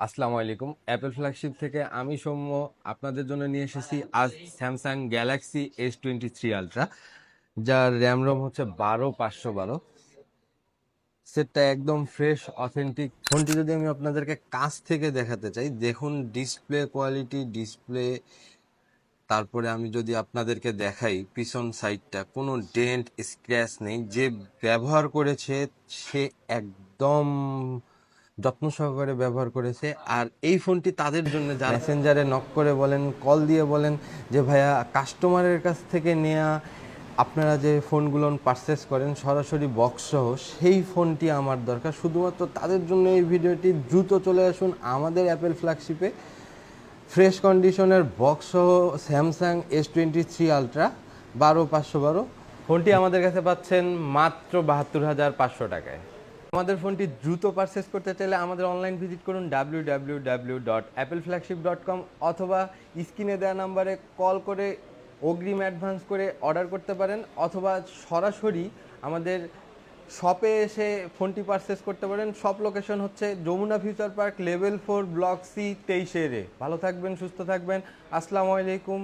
আসসালামু আলাইকুম। Apple flagship থেকে আমি সৌম্য আপনাদের জন্য নিয়ে এসেছি আজ Samsung Galaxy S twenty three ultra যার র্যাম রোম হচ্ছে বারো পাঁচশো বারো। সেটটা একদম ফ্রেশ অথেন্টিক ফোনটি যদি আমি আপনাদেরকে কাছ থেকে দেখাতে চাই, দেখুন ডিসপ্লে কোয়ালিটি ডিসপ্লে তারপরে আমি যদি আপনাদেরকে দেখাই পিছন সাইডটা কোনো ডেন্ট স্ক্র্যাচ নেই। যে ব্যবহার করেছে, সে একদম যত্ন সহকারে ব্যবহার করেছে। আর এই ফোনটি তাদের জন্য, যারা মেসেঞ্জারে নক করে বলেন কল দিয়ে বলেন যে, ভাইয়া কাস্টমারের কাছ থেকে নেওয়া আপনারা যে ফোনগুলো পারচেস করেন, সরাসরি বক্স সহ, সেই ফোনটি আমার দরকার। শুধুমাত্র তাদের জন্য এই ভিডিওটি দ্রুত চলে আসুন আমাদের অ্যাপেল ফ্ল্যাগশিপে ফ্রেশ কন্ডিশনের বক্স সহ Samsung S twenty three ultra বারো পাঁচশো বারো। ফোনটি আমাদের কাছে পাচ্ছেন মাত্র বাহাত্তর হাজার পাঁচশো টাকায়। আমাদের ফোনটি দ্রুত পারচেস করতে চাইলে আমাদের অনলাইন ভিজিট করুন W W dot Apple dot com অথবা স্ক্রিনে দেওয়া নাম্বারে কল করে অগ্রিম অ্যাডভান্স করে অর্ডার করতে পারেন অথবা সরাসরি আমাদের শপে এসে ফোনটি পারচেস করতে পারেন। শপ লোকেশন হচ্ছে Jamuna future park level four block C তেইশে রে ভালো থাকবেন, সুস্থ থাকবেন। আসসালামু আলাইকুম।